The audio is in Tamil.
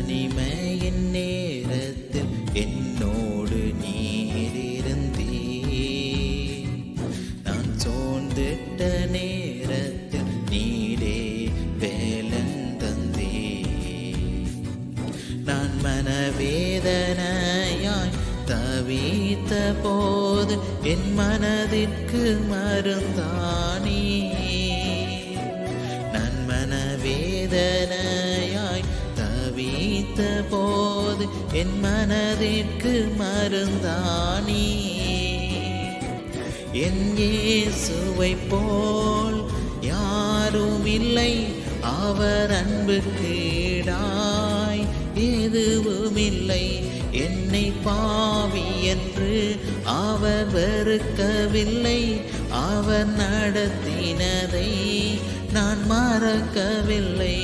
தனிமையின் நேரத்தில் என்னோடு நீரிருந்தீ நான் சோர்ந்திட்ட நேரத்தில் நீரே வேலன் தந்தே நான் மனவேதனையாய் தவித்த போது என் மனதிற்கு மருந்தானே தவித்த போது என் மனதிற்கு மருந்தானே. என் இயேசுவை போல் யாரும் இல்லை அவர் அன்புக்கு எதுவும் எதுவுமில்லை என்னை பாவி என்று அவர் வெறுக்கவில்லை. அவர் நடத்தினதை நான் மறக்கவில்லை.